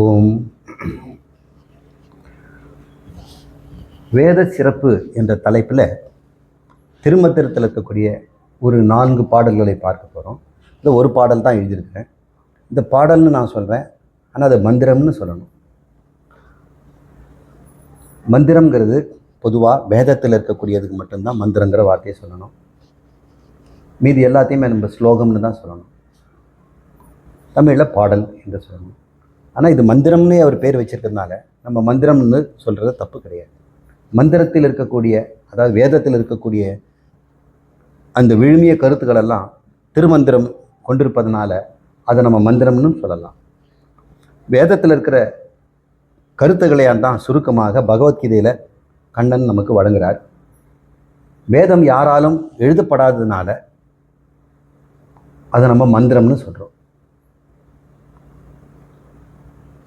ஓம். வேத சிறப்பு என்ற தலைப்பில் திருமத்திரத்தில் இருக்கக்கூடிய ஒரு நான்கு பாடல்களை பார்க்க போகிறோம் இந்த ஒரு பாடல் தான் எழுதியிருக்கிறேன். இந்த பாடல்னு நான் சொல்கிறேன் ஆனால் அது மந்திரம்னு சொல்லணும். மந்திரங்கிறது பொதுவாக வேதத்தில் இருக்கக்கூடியதுக்கு மட்டும்தான் மந்திரங்கிற வார்த்தையை சொல்லணும். மீதி எல்லாத்தையுமே நம்ம ஸ்லோகம்னு தான் சொல்லணும். தமிழில் பாடல் என்று சொல்லணும். ஆனால் இது மந்திரம்னே அவர் பேர் வச்சிருக்கிறதுனால நம்ம மந்திரம்னு சொல்கிறது தப்பு கிடையாது. மந்திரத்தில் இருக்கக்கூடிய அதாவது வேதத்தில் இருக்கக்கூடிய அந்த விழுமிய கருத்துக்களெல்லாம் திருமந்திரம் கொண்டிருப்பதனால அதை நம்ம மந்திரம்னு சொல்லலாம். வேதத்தில் இருக்கிற கருத்துக்களையாக தான் சுருக்கமாக பகவத்கீதையில் கண்ணன் நமக்கு வழங்குகிறார் வேதம் யாராலும் எழுதப்படாததுனால அதை நம்ம மந்திரம்னு சொல்கிறோம்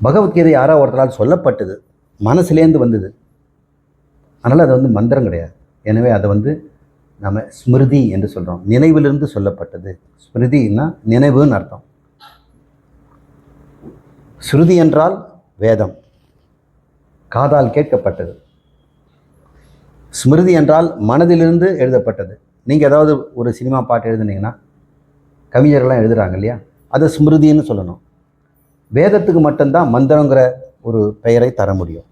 பகவத்கீதை யாரோ ஒருத்தரால் சொல்லப்பட்டது மனசுலேருந்து வந்தது. அதனால் அது வந்து மந்திரம் கிடையாது. எனவே அதை வந்து நம்ம ஸ்மிருதி என்று சொல்கிறோம் நினைவிலிருந்து சொல்லப்பட்டது. ஸ்மிருதின்னா நினைவுன்னு அர்த்தம். ஸ்ருதி என்றால் வேதம். காதால் கேட்கப்பட்டது. ஸ்மிருதி என்றால் மனதிலிருந்து எழுதப்பட்டது. நீங்கள் ஏதாவது ஒரு சினிமா பாட்டு எழுதுனீங்கன்னா கவிஞர்கள்லாம் எழுதுகிறாங்க இல்லையா? அதை ஸ்மிருதின்னு சொல்லணும். வேதத்துக்கு மட்டும்தான் மந்திரங்கிற ஒரு பெயரை தர முடியும்.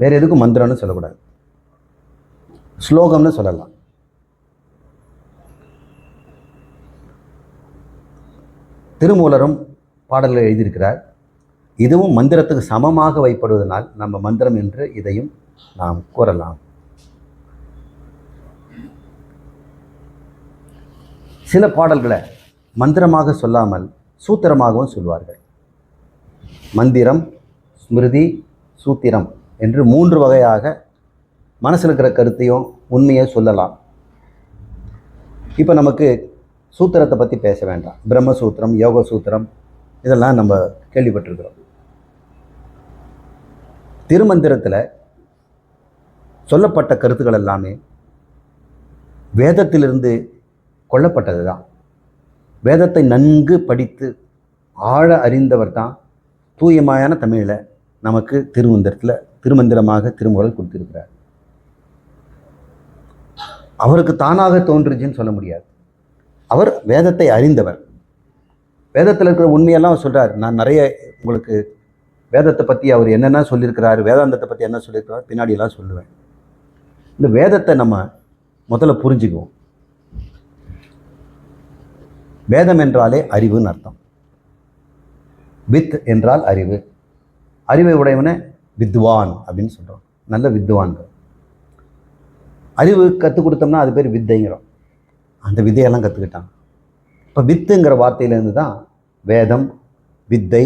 வேறு எதுக்கும் மந்திரம்னு சொல்லக்கூடாது. ஸ்லோகம்னு சொல்லலாம். திருமூலரும் பாடல்கள் எழுதியிருக்கிறார் இதுவும் மந்திரத்துக்கு சமமாக வைப்படுவதனால் நம்ம மந்திரம் என்று இதையும் நாம் கூறலாம். சில பாடல்களை மந்திரமாக சொல்லாமல் சூத்திரமாகவும் சொல்வார்கள். மந்திரம் ஸ்மிருதி சூத்திரம் என்று மூன்று வகையாக மனசில் இருக்கிற கருத்தையும் உண்மையை சொல்லலாம். இப்போ நமக்கு சூத்திரத்தை பற்றி பேச வேண்டாம். பிரம்மசூத்திரம் யோக சூத்திரம் இதெல்லாம் நம்ம கேள்விப்பட்டிருக்கிறோம். திருமந்திரத்தில் சொல்லப்பட்ட கருத்துக்கள் எல்லாமே வேதத்திலிருந்து கொல்லப்பட்டது தான் வேதத்தை நன்கு படித்து ஆழ அறிந்தவர் தான் தூயமாயான தமிழில் நமக்கு திருமந்திரத்தில் திருமந்திரமாக திருமுறை கொடுத்திருக்கிறார். அவருக்கு தானாக தோன்றுச்சுன்னு சொல்ல முடியாது. அவர் வேதத்தை அறிந்தவர். வேதத்தில் இருக்கிற உண்மையெல்லாம் சொல்கிறார் நான் நிறைய உங்களுக்கு வேதத்தை பற்றி அவர் என்னென்ன சொல்லியிருக்கிறாரு வேதாந்தத்தை பற்றி என்ன சொல்லியிருக்கிறார் பின்னாடியெல்லாம் சொல்லுவேன். இந்த வேதத்தை நம்ம முதல்ல புரிஞ்சுக்குவோம். வேதம் என்றாலே அறிவுன்னு அர்த்தம். வித் என்றால் அறிவு. அறிவை உடையவனை வித்வான் அப்படின்னு சொல்கிறோம் நல்ல வித்வான்கள். அறிவு கற்றுக் கொடுத்தோம்னா அது பேர் வித்தைங்கிறோம். அந்த வித்தையெல்லாம் கற்றுக்கிட்டான் இப்போ வித்துங்கிற வார்த்தையிலேருந்து தான் வேதம் வித்தை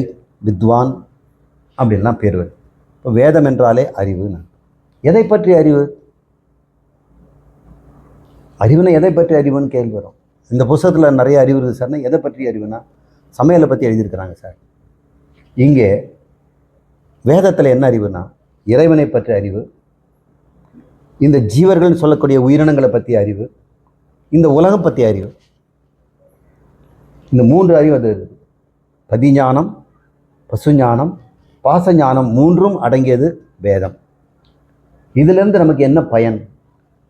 வித்வான் அப்படின்லாம் பேர் வருது. இப்போ வேதம் என்றாலே அறிவுன்னு எதை பற்றி அறிவு? அறிவுனா எதை பற்றி அறிவுன்னு கேள்வி வரும்? இந்த புஸ்தகத்தில் நிறைய அறிவு இருக்குது சார்னா எதை பற்றி அறிவுனா சமையலை பற்றி எழுதியிருக்கிறாங்க சார். இங்கே வேதத்தில் என்ன அறிவுனா இறைவனை பற்றி அறிவு இந்த ஜீவர்கள்னு சொல்லக்கூடிய உயிரினங்களை பற்றி அறிவு இந்த உலகம் பற்றி அறிவு. இந்த மூன்று அறிவு அது. பதிஞானம் பசுஞானம் பாசஞானம் மூன்றும் அடங்கியது வேதம். இதிலிருந்து நமக்கு என்ன பயன்?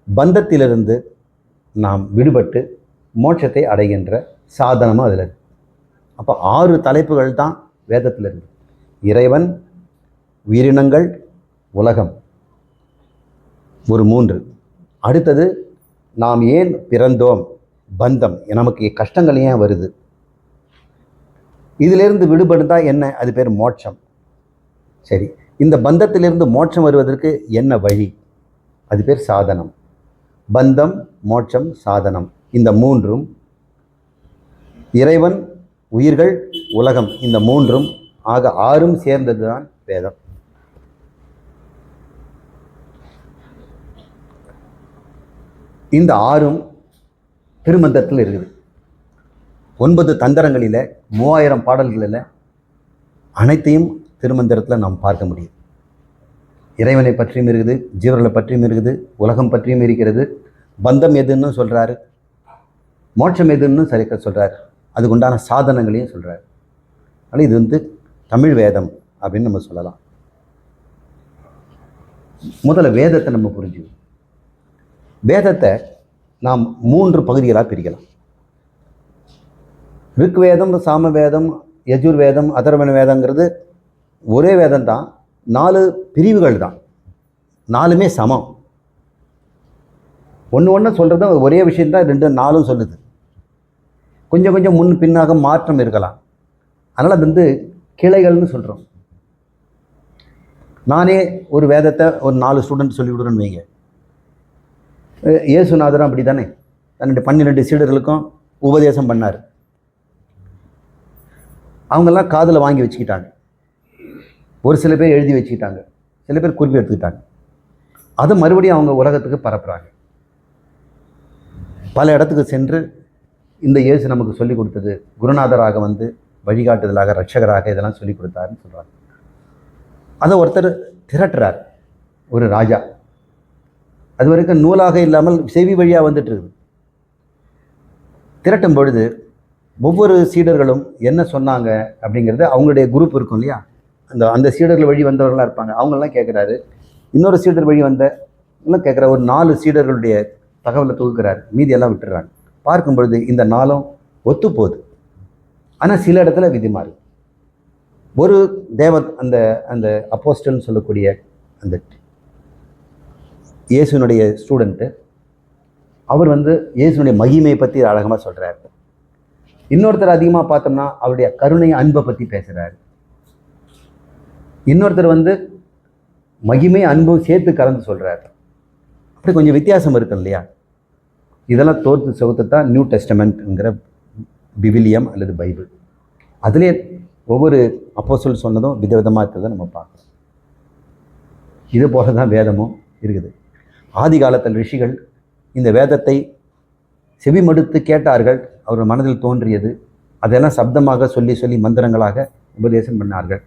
பந்தத்திலிருந்து நாம் விடுபட்டு மோட்சத்தை அடைகின்ற சாதனமும் அதில் இருக்கு. அப்போ ஆறு தலைப்புகள் தான் வேதத்தில் இருக்கு. இறைவன் உயிரினங்கள் உலகம். ஒரு மூன்று. அடுத்தது நாம் ஏன் பிறந்தோம்? பந்தம். நமக்கு கஷ்டங்கள் ஏன் வருது? இதிலிருந்து விடுபடுதா என்ன? அது பேர் மோட்சம். சரி. இந்த பந்தத்திலிருந்து மோட்சம் வருவதற்கு என்ன வழி? அது பேர் சாதனம். பந்தம் மோட்சம் சாதனம். இந்த மூன்றும் இறைவன் உயிர்கள் உலகம் இந்த மூன்றும் ஆக ஆறும் சேர்ந்தது தான் வேதம். இந்த ஆறும் திருமந்தத்தில் இருக்குது. ஒன்பது தந்திரங்களில் மூவாயிரம் பாடல்களில் அனைத்தையும் திருமந்திரத்தில் நாம் பார்க்க முடியும். இறைவனை பற்றியும் இருக்குது ஜீவர்களை பற்றியும் இருக்குது உலகம் பற்றியும் இருக்கிறது பந்தம் எதுன்னு சொல்கிறாரு மோட்சம் எதுன்னு சரிக்க சொல்கிறார் அதுக்கு உண்டான சாதனங்களையும் சொல்கிறார் ஆனால் இது வந்து தமிழ் வேதம் அப்படின்னு நம்ம சொல்லலாம். முதல்ல வேதத்தை நம்ம புரிஞ்சுக்கணும். வேதத்தை நாம் மூன்று பகுதிகளாக பிரிக்கலாம். ரிக்வேதம் சாம வேதம் யஜுர் வேதம் அதர்வன வேதங்கிறது ஒரே வேதம் தான். நாலு பிரிவுகள் தான். நாலுமே சமம். ஒன்று ஒன்று சொல்கிறது ஒரே விஷயந்தான் ரெண்டு நாலும் சொல்லுது. கொஞ்சம் கொஞ்சம் முன் பின்னாக மாற்றம் இருக்கலாம். அதனால் அது வந்து கிளைகள்னு சொல்கிறோம் நானே ஒரு வேதத்தை ஒரு நாலு ஸ்டூடெண்ட் சொல்லி கொடுறேன்னு வைங்க. இயேசுநாதரும் அப்படி தானே தன்னுடைய பன்னிரெண்டு சீடர்களுக்கும் உபதேசம் பண்ணார். அவங்கெல்லாம் காதில் வாங்கி வச்சுக்கிட்டாங்க. ஒரு சில பேர் எழுதி வச்சுக்கிட்டாங்க. சில பேர் குறிப்பு எடுத்துக்கிட்டாங்க. அதை மறுபடியும் அவங்க உலகத்துக்கு பரப்புகிறாங்க பல இடத்துக்கு சென்று இந்த இயேசு நமக்கு சொல்லிக் கொடுத்தது குருநாதராக வந்து வழிகாட்டுதலாக ரட்சகராக இதெல்லாம் சொல்லிக் கொடுத்தாருன்னு சொல்கிறாங்க அதை ஒருத்தர் திரட்டுறார் ஒரு ராஜா. அது வரைக்கும் நூலாக இல்லாமல் செவி வழியாக வந்துட்டு இருக்குது. திரட்டும் பொழுது ஒவ்வொரு சீடர்களும் என்ன சொன்னாங்க அப்படிங்கிறது அவங்களுடைய குரூப் இருக்கும் இல்லையா? அந்த அந்த சீடர்கள் வழி வந்தவர்களாக இருப்பாங்க. அவங்கெல்லாம் கேட்குறாரு. இன்னொரு சீடர் வழி வந்த எல்லாம் கேட்குற ஒரு நாலு சீடர்களுடைய தகவலை தொகுக்கிறார். மீதியெல்லாம் விட்டுறாங்க. பார்க்கும் பொழுது இந்த நாளும் ஒத்து போகுது ஆனால் சில இடத்துல விதி மாறி. ஒரு தேவ அந்த அந்த அப்போஸ்டல்னு சொல்லக்கூடிய அந்த இயேசுனுடைய ஸ்டூடெண்ட்டு அவர் வந்து இயேசுனுடைய மகிமையை பற்றி அழகமாக சொல்கிறார் இன்னொருத்தர் அதிகமாக பார்த்தோம்னா அவருடைய கருணை அன்பை பற்றி பேசுகிறார் இன்னொருத்தர் வந்து மகிமை அன்பும் சேர்த்து கலந்து சொல்கிறார் அப்படி கொஞ்சம் வித்தியாசம் இருக்கு இல்லையா? இதெல்லாம் தோற்று சுகத்தை தான் நியூ டெஸ்டமெண்ட்ங்கிற பிவிலியம் அல்லது பைபிள். அதிலே ஒவ்வொரு அப்போஸ்தலர் சொன்னதும் விதவிதமாக இருக்கிறத நம்ம பார்க்குறோம். இது போல தான் வேதமும் இருக்குது. ஆதி காலத்தில் ரிஷிகள் இந்த வேதத்தை செவிமடுத்து கேட்டார்கள். அவர் மனதில் தோன்றியது. அதெல்லாம் சப்தமாக சொல்லி சொல்லி மந்திரங்களாக உபதேசம் பண்ணார்கள்.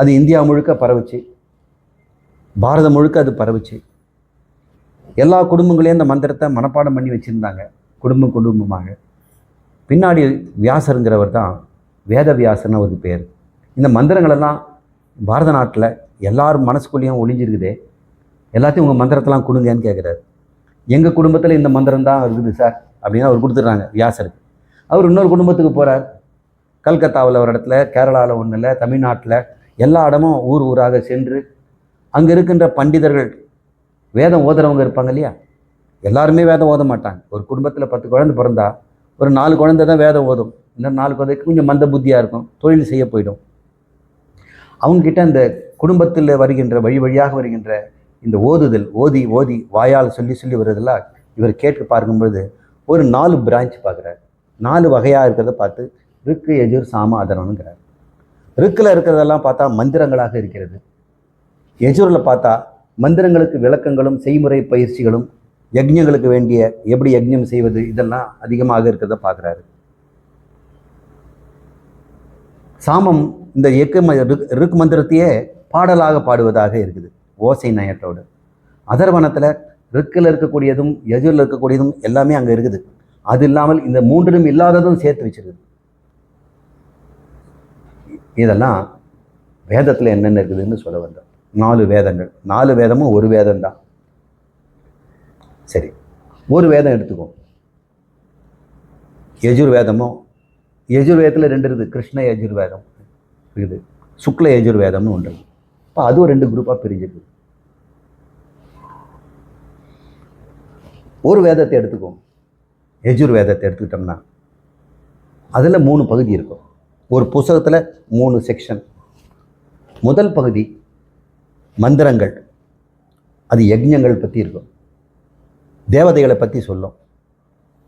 அது இந்தியா முழுக்க பரவுச்சு. பாரதம் முழுக்க அது பரவுச்சு. எல்லா குடும்பங்களையும் அந்த மந்திரத்தை மனப்பாடம் பண்ணி வச்சுருந்தாங்க. குடும்பம் குடும்பமாக. பின்னாடி வியாசருங்கிறவர் தான் வேத ஒரு பேர். இந்த மந்திரங்களெல்லாம் பாரத நாட்டில் எல்லாரும் மனசுக்குள்ளேயும் ஒளிஞ்சிருக்குதே. எல்லாத்தையும் உங்கள் மந்திரத்தெல்லாம் கொடுங்கன்னு கேட்குறாரு எங்கள் குடும்பத்தில் இந்த மந்திரம் தான் இருக்குது சார் அப்படின்னு அவர் கொடுத்துட்றாங்க வியாசருக்கு. அவர் இன்னொரு குடும்பத்துக்கு போகிறார் கல்கத்தாவில் ஒரு இடத்துல கேரளாவில் ஒன்றில் தமிழ்நாட்டில் எல்லா இடமும் ஊர் ஊராக சென்று அங்கே இருக்கின்ற பண்டிதர்கள் வேதம் ஓதுறவங்க இருப்பாங்க இல்லையா? எல்லாருமே வேதம் ஓத மாட்டாங்க. ஒரு குடும்பத்தில் பத்து குழந்தை பிறந்தா ஒரு நாலு குழந்தை தான் வேதம் ஓதும். இன்னும் நாலு குழந்தைக்கு கொஞ்சம் மந்த புத்தியாக இருக்கும். தொழில் செய்ய போயிடும். அவங்கக்கிட்ட அந்த குடும்பத்தில் வருகின்ற வழி வழியாக வருகின்ற இந்த ஓதுதல் ஓதி ஓதி வாயால் சொல்லி சொல்லி வருதெல்லாம் இவர் கேட்டு பார்க்கும்பொழுது ஒரு நாலு பிரான்ச் பார்க்குறாரு. நாலு வகையாக இருக்கிறத பார்த்து ருக்கு எஜூர் சாம அதரணுங்கிறார் ருக்கில் இருக்கிறதெல்லாம் பார்த்தா மந்திரங்களாக இருக்கிறது. எஜூரில் பார்த்தா மந்திரங்களுக்கு விளக்கங்களும் செய்முறை பயிற்சிகளும் யஜ்யங்களுக்கு வேண்டிய எப்படி யஜ்யம் செய்வது இதெல்லாம் அதிகமாக இருக்கிறத பார்க்குறாரு. சாமம் இந்த எக்க ம ருக் ருக் மந்திரத்தையே பாடலாக பாடுவதாக இருக்குது ஓசை நயத்தோடு. அதர்வனத்தில் ருக்கில் இருக்கக்கூடியதும் யஜூரில் இருக்கக்கூடியதும் எல்லாமே அங்கே இருக்குது. அது இல்லாமல் இந்த மூன்றிலும் இல்லாததும் சேர்த்து வச்சிருக்குது. இதெல்லாம் வேதத்தில் என்னென்ன இருக்குதுன்னு சொல்ல வந்தோம் நாலு வேதங்கள். நாலு வேதமும் ஒரு வேதம் தான் சரி. ஒரு வேதம் எடுத்துக்குவோம் யஜுர் வேதமும் வேதத்தில் ரெண்டு இருக்குது. கிருஷ்ண யஜுர் வேதம் இருக்குது. சுக்ல யஜுர் வேதம்னு ஒன்று இருக்குது. இப்போ அதுவும் ரெண்டு குரூப்பாக பிரிஞ்சிருக்கு ஒரு வேதத்தை எடுத்துக்குவோம் யஜுர் வேதத்தை எடுத்துக்கிட்டோம்னா அதில் மூணு பகுதி இருக்கும். ஒரு புஸ்தகத்தில் மூணு செக்ஷன் முதல் பகுதி மந்திரங்கள். அது யஜ்யங்கள் பற்றி இருக்கும். தேவதைகளை பற்றி சொல்லும்.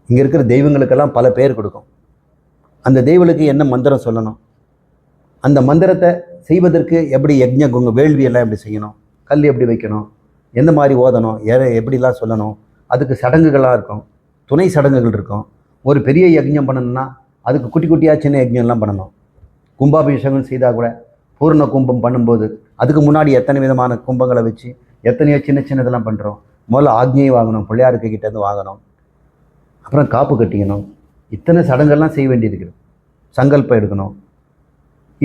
இங்கே இருக்கிற தெய்வங்களுக்கெல்லாம் பல பேர் கொடுக்கும். அந்த தெய்வங்களுக்கு என்ன மந்திரம் சொல்லணும்? அந்த மந்திரத்தை செய்வதற்கு எப்படி யஜ்ஞ வேள்வியெல்லாம் வேள்வி எல்லாம் எப்படி செய்யணும்? கல் எப்படி வைக்கணும்? எந்த மாதிரி ஓதணும்? எ எப்படிலாம் சொல்லணும்? அதுக்கு சடங்குகளாக இருக்கும். துணை சடங்குகள் இருக்கும். ஒரு பெரிய யஜ்யம் பண்ணணும்னா அதுக்கு குட்டி குட்டியாக சின்ன யஜ்யம்லாம் பண்ணணும். கும்பாபிஷேகம் செய்தால் கூட பூர்ண கும்பம் பண்ணும்போது அதுக்கு முன்னாடி எத்தனை விதமான கும்பங்களை வச்சு எத்தனையோ சின்ன சின்னதெல்லாம் பண்ணுறோம் முதல்ல ஆக்ஞையை வாங்கணும் பிள்ளையாருக்கு கிட்டேருந்து வாங்கணும். அப்புறம் காப்பு கட்டிக்கணும். இத்தனை சடங்கெல்லாம் செய்ய வேண்டியிருக்கு சங்கல்பம் எடுக்கணும்.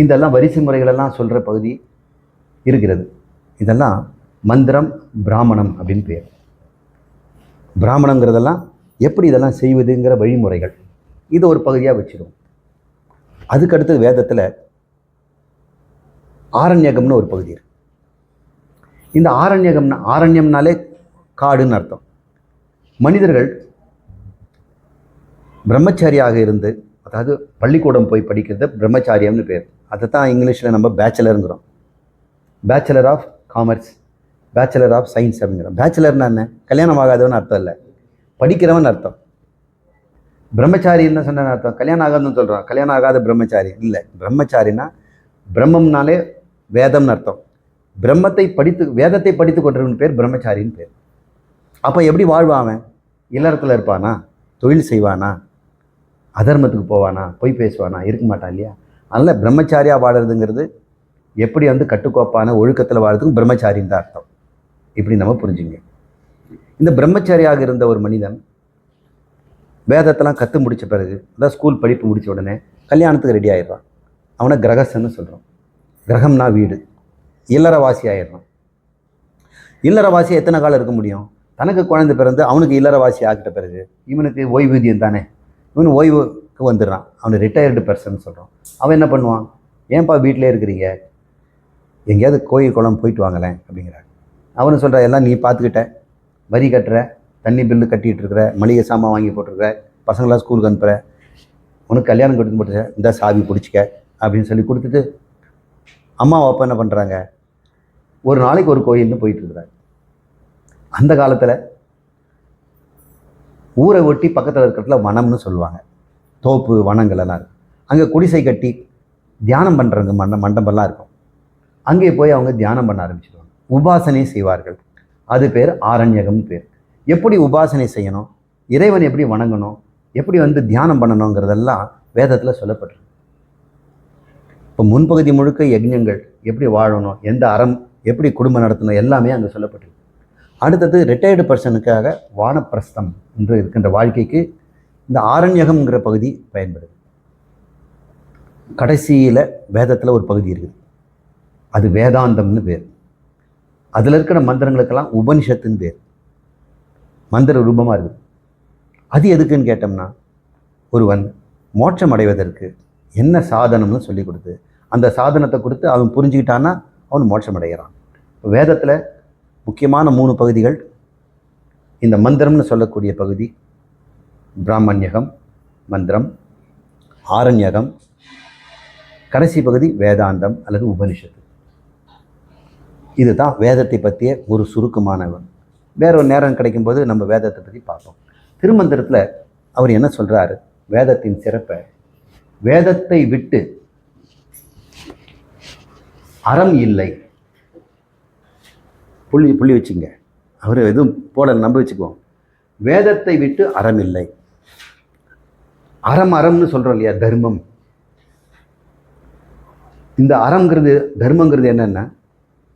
இதெல்லாம் வரிசை முறைகளெல்லாம் சொல்கிற பகுதி இருக்கிறது. இதெல்லாம் மந்திரம் பிராமணம் அப்படின்னு பேர். பிராமணங்கிறதெல்லாம் எப்படி இதெல்லாம் செய்வதுங்கிற வழிமுறைகள். இது ஒரு பகுதியாக வச்சிடும் அதுக்கடுத்து வேதத்தில் ஆரண்யகம்னு ஒரு பகுதி இருக்கு. இந்த ஆரண்யகம்னா ஆரண்யம்னாலே காடுன்னு அர்த்தம். மனிதர்கள் பிரம்மச்சாரியாக இருந்து அதாவது பள்ளிக்கூடம் போய் படிக்கிறது பிரம்மச்சாரியம்னு பேர். அதை தான் இங்கிலீஷில் நம்ம பேச்சுலருங்கிறோம். Bachelor of commerce bachelor of science அப்படிங்கிறோம். பேச்சுலர்னா என்ன? கல்யாணம் ஆகாதவன் அர்த்தம் இல்லை. படிக்கிறவன் அர்த்தம். பிரம்மச்சாரி என்ன சொன்ன அர்த்தம். கல்யாணம் ஆகாதுன்னு சொல்கிறான் கல்யாணம் ஆகாத பிரம்மச்சாரி. இல்லை பிரம்மச்சாரினா பிரம்மம்னாலே வேதம்னு அர்த்தம். பிரம்மத்தை படித்து வேதத்தை படித்து கொண்டவன் பேர் பிரம்மச்சாரின்னு பேர். அப்போ எப்படி வாழ்வான் அவன்? இல்லறத்தில் இருப்பானா? தொழில் செய்வானா? அதர்மத்துக்கு போவானா? பொய் பேசுவானா? இருக்க மாட்டான் இல்லையா? அதனால் பிரம்மச்சாரியாக வாழறதுங்கிறது எப்படி வந்து கட்டுக்கோப்பான ஒழுக்கத்தில் வாழறதுக்கும் பிரம்மச்சாரின்னு தான் அர்த்தம். இப்படி நம்ம புரிஞ்சுங்க. இந்த பிரம்மச்சாரியாக இருந்த ஒரு மனிதன் வேதத்தெல்லாம் கற்று முடித்த பிறகு அதான் ஸ்கூல் படிப்பு முடித்த உடனே கல்யாணத்துக்கு ரெடி ஆயிடுறான். அவனை கிரகஸ்தன்னு சொல்கிறோம் கிரகம்னா வீடு. இல்லறவாசி ஆயிடுறான் இல்லறவாசி எத்தனை காலம் இருக்க முடியும்? தனக்கு குழந்தை பிறந்து அவனுக்கு இல்லறவாசி ஆகிட்ட பிறகு இவனுக்கு ஓய்வூதியம் தானே? இவனு ஓய்வுக்கு வந்துடுறான். அவனை ரிட்டையர்டு பர்சன் சொல்கிறோம் அவன் என்ன பண்ணுவான்? ஏன்பா வீட்டிலே இருக்கிறீங்க? எங்கேயாவது கோயில் குளம் போயிட்டு வாங்களேன் அப்படிங்கிறான் அவனு சொல்கிற எல்லாம் நீ பார்த்துக்கிட்ட. வரி கட்டுற தண்ணி பில்லு கட்டிகிட்டு இருக்கிற மளிகை சாமான் வாங்கி போட்டிருக்கிற பசங்களாம் ஸ்கூலுக்கு அனுப்புகிற உனக்கு கல்யாணம் கொடுத்து போட்டு இந்த சாவி பிடிச்சிக்க அப்படின்னு சொல்லி கொடுத்துட்டு அம்மா அப்பா என்ன பண்ணுறாங்க ஒரு நாளைக்கு ஒரு கோயில்னு போயிட்டு இருக்கிறாங்க. அந்த காலத்தில் ஊரை ஒட்டி பக்கத்தில் இருக்கிறதுல வனம்னு சொல்லுவாங்க. தோப்பு வனங்கள் எல்லாம் இருக்கும். அங்கே குடிசை கட்டி தியானம் பண்ணுறவங்க மண்ட மண்டபம்லாம் இருக்கும். அங்கே போய் அவங்க தியானம் பண்ண ஆரம்பிச்சிடுவாங்க உபாசனை செய்வார்கள். அது பேர் ஆரண்யகம்னு பேர். எப்படி உபாசனை செய்யணும்? இறைவன் எப்படி வணங்கணும்? எப்படி வந்து தியானம் பண்ணணுங்கிறதெல்லாம் வேதத்தில் சொல்லப்பட்டிருக்கு. இப்போ முன்பகுதி முழுக்க யஜ்ஞங்கள் எப்படி வாழணும் எந்த அறம் எப்படி குடும்பம் நடத்தணும் எல்லாமே அங்கே சொல்லப்பட்டிருக்கு. அடுத்தது ரிட்டையர்டு பர்சனுக்காக வானப்பிரஸ்தம் என்று இருக்கின்ற வாழ்க்கைக்கு இந்த ஆரண்யகம்ங்கிற பகுதி பயன்படுது. கடைசியில் வேதத்தில் ஒரு பகுதி இருக்குது. அது வேதாந்தம்னு பேர். அதில் இருக்கிற மந்திரங்களுக்கெல்லாம் உபனிஷத்துன்னு பேர். மந்திர ரூபமாக இருக்குது. அது எதுக்குன்னு கேட்டோம்னா ஒருவன் மோட்சம் அடைவதற்கு என்ன சாதனம்னு சொல்லி கொடுத்து அந்த சாதனத்தை கொடுத்து அவன் புரிஞ்சுக்கிட்டான்னா அவன் மோட்சம் அடைகிறான் வேதத்தில் முக்கியமான மூணு பகுதிகள். இந்த மந்திரம்னு சொல்லக்கூடிய பகுதி பிராமண்யகம் மந்திரம் ஆரண்யகம் கடைசி பகுதி வேதாந்தம் அல்லது உபனிஷத்து. இதுதான் வேதத்தை பற்றிய ஒரு சுருக்கமானவன். வேற ஒரு நேரம் கிடைக்கும்போது நம்ம வேதத்தை பற்றி பார்ப்போம். திருமந்திரத்தில் அவர் என்ன சொல்கிறாரு வேதத்தின் சிறப்பை. வேதத்தை விட்டு அறம் இல்லை. புள்ளி புள்ளி வச்சுங்க. அவர் எதுவும் போட நம்ப வச்சுக்குவோம். வேதத்தை விட்டு அறம் இல்லை. அறம் அறம்னு சொல்கிறோம் இல்லையா தர்மம். இந்த அறம்ங்கிறது தர்மங்கிறது என்னென்னா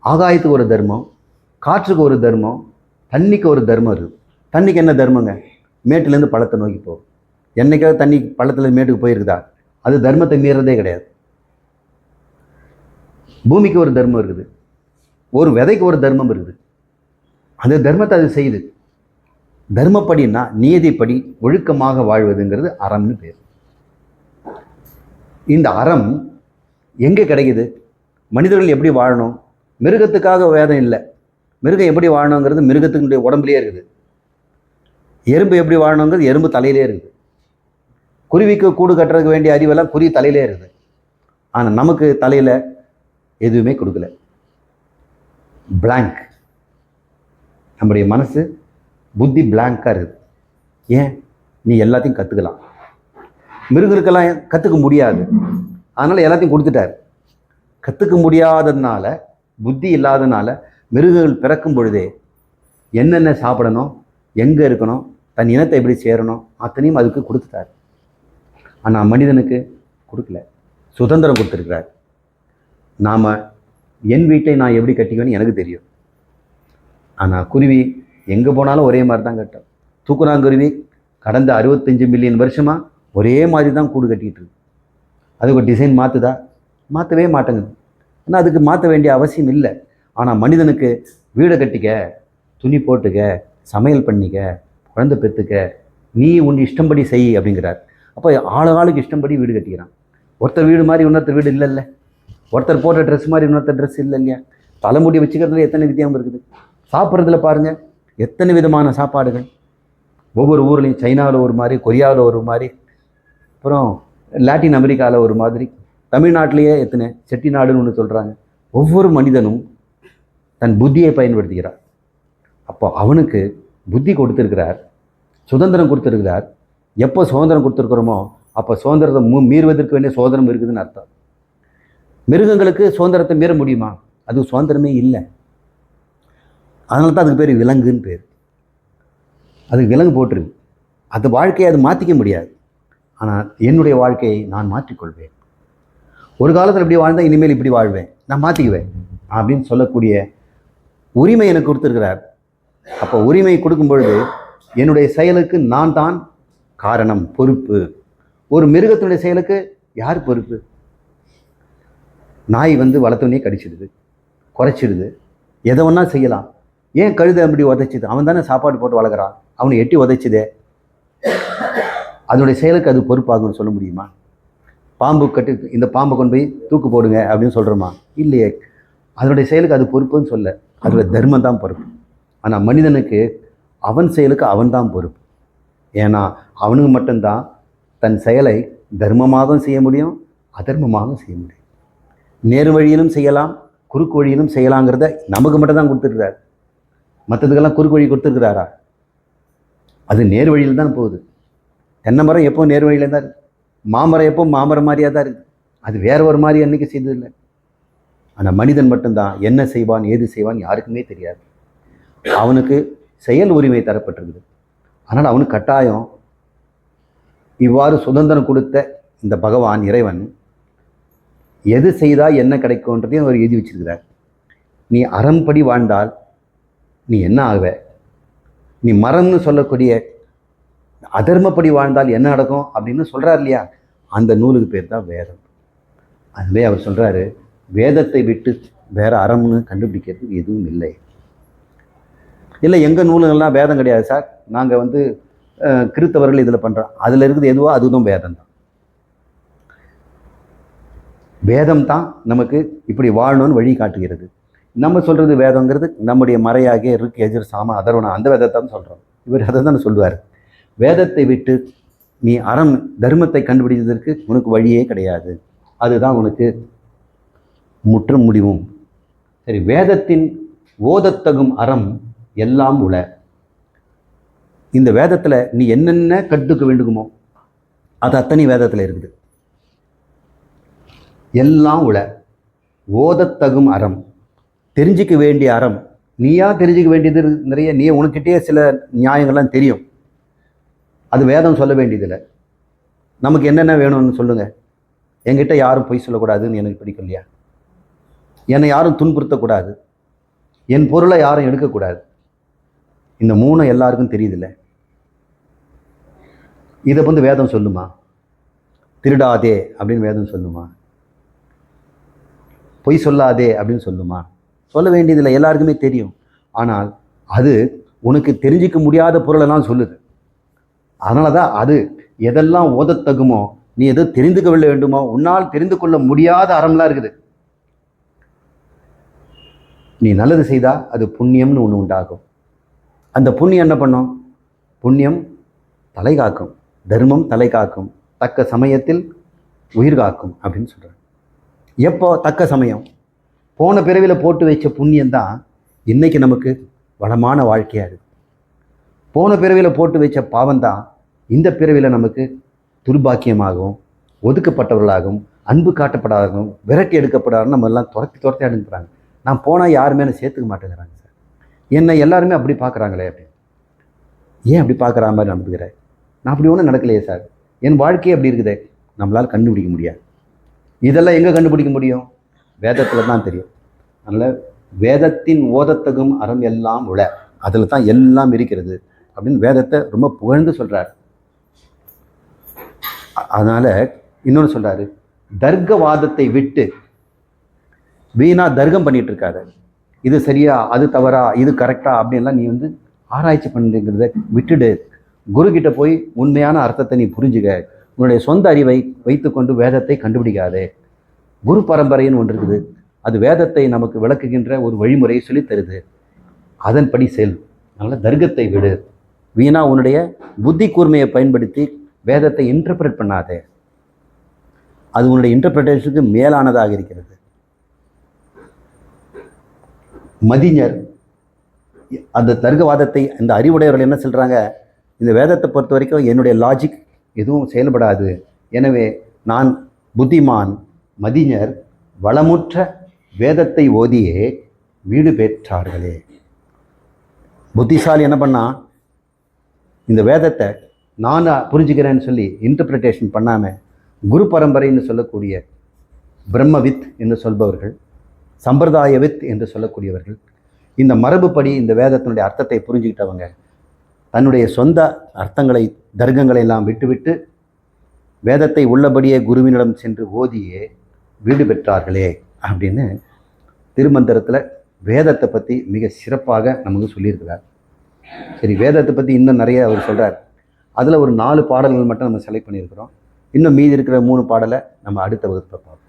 ஆகாயத்துக்கு ஒரு தர்மம் காற்றுக்கு ஒரு தர்மம் தண்ணிக்கு ஒரு தர்மம் இருக்குது தண்ணிக்கு என்ன தர்மங்க? மேட்டுலேருந்து பழத்தை நோக்கி போகும் என்றைக்காவது தண்ணி பள்ளத்தில் மேட்டுக்கு போயிருக்குதா? அது தர்மத்தை மீறதே கிடையாது. பூமிக்கு ஒரு தர்மம் இருக்குது. ஒரு விதைக்கு ஒரு தர்மம் இருக்குது. அந்த தர்மத்தை அது செய்யுது தர்மப்படின்னா நியதிப்படி ஒழுக்கமாக வாழ்வதுங்கிறது அறம்னு பேர். இந்த அறம் எங்கே கிடைக்குது? மனிதர்கள் எப்படி வாழணும்? மிருகத்துக்காக வேதம் இல்லை. மிருகம் எப்படி வாழணுங்கிறது மிருகத்துக்குடைய உடம்புலேயே இருக்குது. எறும்பு எப்படி வாழணுங்கிறது எறும்பு தலையிலே இருக்குது. குருவிக்கு கூடு கட்டுறதுக்கு வேண்டிய அறிவெல்லாம் குருவி தலையிலே இருக்குது. ஆனால் நமக்கு தலையில் எதுவுமே கொடுக்கல. பிளாங்க் நம்முடைய மனசு புத்தி பிளாங்காக இருக்குது. ஏன்? நீ எல்லாத்தையும் கற்றுக்கலாம் மிருகருக்கெல்லாம் கற்றுக்க முடியாது. அதனால் எல்லாத்தையும் கொடுத்துட்டார். கற்றுக்க முடியாததுனால புத்தி இல்லாததுனால மிருகங்கள் பிறக்கும் பொழுதே என்னென்ன சாப்பிடணும் எங்கே இருக்கணும் தன் இனத்தை எப்படி சேரணும் அத்தனையும் அதுக்கு கொடுத்துட்டார். ஆனால் மனிதனுக்கு கொடுக்கல. சுதந்திரம் கொடுத்துருக்கிறார். நாம் என் வீட்டை நான் எப்படி கட்டிக்குவேன்னு எனக்கு தெரியும். ஆனால் குருவி எங்கே போனாலும் ஒரே மாதிரி தான் கட்டும். தூக்குனாங்குருவி கடந்த அறுபத்தஞ்சு மில்லியன் வருஷமாக ஒரே மாதிரி தான் கூடு கட்டிக்கிட்டு இருக்கு. அதுக்கு ஒரு டிசைன் மாற்றுதா மாற்றவே மாட்டேங்குது. ஆனால் அதுக்கு மாற்ற வேண்டிய அவசியம் இல்லை. ஆனால் மனிதனுக்கு வீடை கட்டிக்க துணி போட்டுக்க சமையல் பண்ணிக்க குழந்தை பெற்றுக்க நீ உன் இஷ்டம்படி செய் அப்படிங்கிறார். அப்போ ஆளு ஆளுக்கு இஷ்டம்படி வீடு கட்டிக்கிறான். ஒருத்தர் வீடு மாதிரி இன்னொருத்தர் வீடு இல்லைல்ல. ஒருத்தர் போட்ட ட்ரெஸ் மாதிரி இன்னொருத்தர் ட்ரெஸ் இல்லை இல்லையா தலைமுடி வச்சுக்கிறதுல எத்தனை வித்தியாசம் இருக்குது? சாப்பிட்றதுல பாருங்கள் எத்தனை விதமான சாப்பாடுகள்? ஒவ்வொரு ஊர்லேயும் சைனாவில் ஒரு மாதிரி கொரியாவில் ஒரு மாதிரி அப்புறம் லாட்டின் அமெரிக்காவில் ஒரு மாதிரி தமிழ்நாட்டிலேயே எத்தனை செட்டிநாடுன்னு ஒன்று சொல்கிறாங்க ஒவ்வொரு மனிதனும் தன் புத்தியை பயன்படுத்துகிறார். அப்போ அவனுக்கு புத்தி கொடுத்துருக்கிறார் சுதந்திரம் கொடுத்துருக்கிறார். எப்போ சுதந்திரம் கொடுத்துருக்குறோமோ அப்போ சுதந்திரத்தை மீறுவதற்கு வேண்டிய சுதந்திரம் இருக்குதுன்னு அர்த்தம். மிருகங்களுக்கு சுதந்திரத்தை மீற முடியுமா? அது சுதந்திரமே இல்லை. அதனால தான் அதுக்கு பேர் விலங்குன்னு பேர். அதுக்கு விலங்கு போட்டிருக்கு. அது வாழ்க்கையை அது மாற்றிக்க முடியாது. ஆனால் என்னுடைய வாழ்க்கையை நான் மாற்றிக்கொள்வேன். ஒரு காலத்தில் இப்படி வாழ்ந்தால் இனிமேல் இப்படி வாழ்வேன். நான் மாற்றிக்குவேன் அப்படின்னு சொல்லக்கூடிய உரிமை எனக்கு கொடுத்துருக்கிறார். அப்போ உரிமை கொடுக்கும் பொழுது என்னுடைய செயலுக்கு நான் தான் காரணம் பொறுப்பு. ஒரு மிருகத்தினுடைய செயலுக்கு யார் பொறுப்பு? நாய் வந்து வளர்த்தவனே கடிச்சிடுது குறைச்சிடுது. எதை ஒன்றா செய்யலாம். ஏன் கழுதை அப்படி உதைச்சிது? அவன் தானே சாப்பாடு போட்டு வளர்க்குறான். அவனை எட்டி உதைச்சிதே. அதனுடைய செயலுக்கு அது பொறுப்பாகும்னு சொல்ல முடியுமா? பாம்பு கட்டி இந்த பாம்பை கொண்டு போய் தூக்கு போடுங்க அப்படின்னு சொல்கிறோமா இல்லையே. அதனுடைய செயலுக்கு அது பொறுப்புன்னு சொல்ல. அதோட தர்மம் தான் பொறுப்பு. ஆனால் மனிதனுக்கு அவன் செயலுக்கு அவன் தான் பொறுப்பு. ஏன்னா அவனுக்கு மட்டும்தான் தன் செயலை தர்மமாகவும் செய்ய முடியும் அதர்மமாகவும் செய்ய முடியும். நேர் வழியிலும் செய்யலாம் குறுக்கு வழியிலும் செய்யலாங்கிறத நமக்கு மட்டும் தான் கொடுத்துருக்கிறார். மற்றதுக்கெல்லாம் குறுக்கு வழி கொடுத்துருக்கிறாரா? அது நேர் வழியில் தான் போகுது. தென்னை மரம் எப்போ நேர் வழியில் தான் இருக்குது மாமரம் எப்போ மாமரம் மாதிரியாக தான் இருக்குது அது வேற ஒரு மாதிரி அன்னைக்கு செய்ததில்லை. ஆனால் மனிதன் மட்டும்தான் என்ன செய்வான் ஏது செய்வான் யாருக்குமே தெரியாது. அவனுக்கு செயல் உரிமை தரப்பட்டிருக்குது. ஆனால் அவனுக்கு கட்டாயம் இவ்வாறு சுதந்திரம் கொடுத்த இந்த பகவான் இறைவன் எது செய்தால் என்ன கிடைக்கும்ன்றதையும் அவர் எழுதி வச்சிருக்கிறார். நீ அறம்படி வாழ்ந்தால் நீ என்ன ஆகுவ? நீ மரம்னு சொல்லக்கூடிய அதர்மப்படி வாழ்ந்தால் என்ன நடக்கும் அப்படின்னு சொல்கிறார் இல்லையா? அந்த நூலுக்கு பேர் தான் வேதம். அதுவே அவர் சொல்கிறாரு வேதத்தை விட்டு வேற அறம்னு கண்டுபிடிக்கிறதுக்கு எதுவும் இல்லை. இல்லை எங்கள் நூலுங்கள்லாம் வேதம் கிடையாது சார். நாங்கள் வந்து கிறித்தவர்கள் இதில் பண்ணுறோம் அதில் இருக்குது எதுவோ அதுவும் வேதம் தான் வேதம் தான் நமக்கு இப்படி வாழணும்னு வழி காட்டுகிறது. நம்ம சொல்கிறது வேதங்கிறது நம்முடைய மறையாகிய இருக்கு எஜர் சாம அதர்வனம் அந்த வேதத்தை தான் சொல்கிறோம் இவர் அதை தான் சொல்லுவார். வேதத்தை விட்டு நீ அறம் தர்மத்தை கண்டுபிடித்ததற்கு உனக்கு வழியே கிடையாது. அதுதான் உனக்கு முற்றும் முடிவும். சரி வேதத்தின் ஓதத்தகும் அறம் எல்லாம் உல இந்த வேதத்தில் நீ என்னென்ன கற்றுக்க வேண்டுமோ அது அத்தனை வேதத்தில் இருக்குது. எல்லாம் உள. ஓதத்தகும் அறம். தெரிஞ்சிக்க வேண்டிய அறம். நீயா தெரிஞ்சிக்க வேண்டியது? நிறைய நீ உனக்கிட்டே சில நியாயங்கள்லாம் தெரியும். அது வேதம் சொல்ல வேண்டியதில்லை. நமக்கு என்னென்ன வேணும்னு சொல்லுங்கள் என்கிட்ட யாரும் பொய் சொல்லக்கூடாதுன்னு எனக்கு பிடிக்கும் இல்லையா என்னை யாரும் துன்புறுத்தக்கூடாது. என் பொருளை யாரும் எடுக்கக்கூடாது. இந்த மூணு எல்லாருக்கும் தெரியுதில்ல. இதை வந்து வேதம் சொல்லுமா? திருடாதே அப்படின்னு வேதம் சொல்லுமா? பொய் சொல்லாதே அப்படின்னு சொல்லுமா? சொல்ல வேண்டியதில்லை எல்லாருக்குமே தெரியும். ஆனால் அது உனக்கு தெரிஞ்சிக்க முடியாத பொருளெல்லாம் சொல்லுது. அதனால தான் அது எதெல்லாம் ஓதத்தகுமோ நீ எது தெரிந்து கொள்ள வேண்டுமோ உன்னால் தெரிந்து கொள்ள முடியாத அறம்லாம் இருக்குது. நீ நல்லது செய்தால் அது புண்ணியம்னு ஒன்று உண்டாகும். அந்த புண்ணியம் என்ன பண்ணும்? புண்ணியம் தலை காக்கும். தர்மம் தலை காக்கும். தக்க சமயத்தில் உயிர் காக்கும் அப்படின்னு சொல்கிறாங்க எப்போ தக்க சமயம்? போன பிறவியில் போட்டு வச்ச புண்ணியம் தான் இன்னைக்கு நமக்கு வளமான வாழ்க்கையாக இருக்குது போன பிறவியில் போட்டு வச்ச பாவம் தான் இந்த பிறவியில் நமக்கு துர்பாக்கியமாகவும் ஒதுக்கப்பட்டவர்களாகவும் அன்பு காட்டப்படாதவும் விரட்டி எடுக்கப்படாத நம்ம எல்லாம் துரத்தி துரத்தி அனுப்புகிறாங்க நான் போனால் யாருமே என்னை சேர்த்துக்க மாட்டேங்கிறாங்க சார். என்னை எல்லாருமே அப்படி பார்க்குறாங்களே அப்படின்னு. ஏன் அப்படி பார்க்குற மாதிரி நடந்துக்கிறேன் நான் அப்படி ஒன்றும் நடக்கலையே சார். என் வாழ்க்கையே அப்படி இருக்குதே. நம்மளால் கண்டுபிடிக்க முடியாது. இதெல்லாம் எங்கே கண்டுபிடிக்க முடியும்? வேதத்தில் தான் தெரியும். அதனால் வேதத்தின் ஓதத்தகும் அறம் எல்லாம் உள. அதில் தான் எல்லாம் இருக்கிறது அப்படின்னு வேதத்தை ரொம்ப புகழ்ந்து சொல்கிறார் அதனால் இன்னொன்று சொல்கிறாரு தர்க்கவாதத்தை விட்டு வீணா தர்க்கம் பண்ணிகிட்டு இருக்காரு இது சரியா அது தவறா இது கரெக்டா அப்படின்லாம் நீ வந்து ஆராய்ச்சி பண்ணுங்கிறத விட்டுடு. குரு கிட்ட போய் உண்மையான அர்த்தத்தை நீ புரிஞ்சுக்க. உன்னுடைய சொந்த அறிவை வைத்துக்கொண்டு வேதத்தை கண்டுபிடிக்காதே. குரு பரம்பரைன்னு ஒன்று இருக்குது. அது வேதத்தை நமக்கு விளக்குகின்ற ஒரு வழிமுறையை சொல்லித் தருது அதன்படி செல். அதனால் தர்க்கத்தை விடு. வீணா உன்னுடைய புத்தி கூர்மையை பயன்படுத்தி வேதத்தை இன்டர்பிரட் பண்ணாதே. அது உன்னுடைய இன்டர்பிரேஷனுக்கு மேலானதாக இருக்கிறது. மதிஞர் அந்த தர்க்கவாதத்தை அந்த அறிவுடையவர்கள் என்ன சொல்கிறாங்க இந்த வேதத்தை பொறுத்த வரைக்கும் என்னுடைய லாஜிக் எதுவும் செயல்படாது. எனவே நான் புத்திமான் மதிஞர் வளமுற்ற வேதத்தை ஓதியே வீடு பெற்றார்களே. புத்திசாலி என்ன பண்ணா இந்த வேதத்தை நான் புரிஞ்சுக்கிறேன்னு சொல்லி இன்டர்பிரிட்டேஷன் பண்ணாமல் குரு பரம்பரைன்னு சொல்லக்கூடிய பிரம்மவித் என்று சொல்பவர்கள் சம்பிரதாயவித் என்று சொல்லக்கூடியவர்கள் இந்த மரபுப்படி இந்த வேதத்தினுடைய அர்த்தத்தை புரிஞ்சுக்கிட்டவங்க தன்னுடைய சொந்த அர்த்தங்களை தர்க்கங்களை எல்லாம் விட்டுவிட்டு வேதத்தை உள்ளபடியே குருவினிடம் சென்று ஓதியே வீடு பெற்றார்களே அப்படின்னு திருமந்திரத்தில் வேதத்தை பற்றி மிக சிறப்பாக நமக்கு சொல்லியிருக்கிறார். சரி வேதத்தை பற்றி இன்னும் நிறைய அவர் சொல்கிறார் அதில் ஒரு நாலு பாடல்கள் மட்டும் நம்ம செலக்ட் பண்ணியிருக்கிறோம். இன்னும் மீதி இருக்கிற மூணு பாடலை நம்ம அடுத்த வகுப்பில் பார்ப்போம்.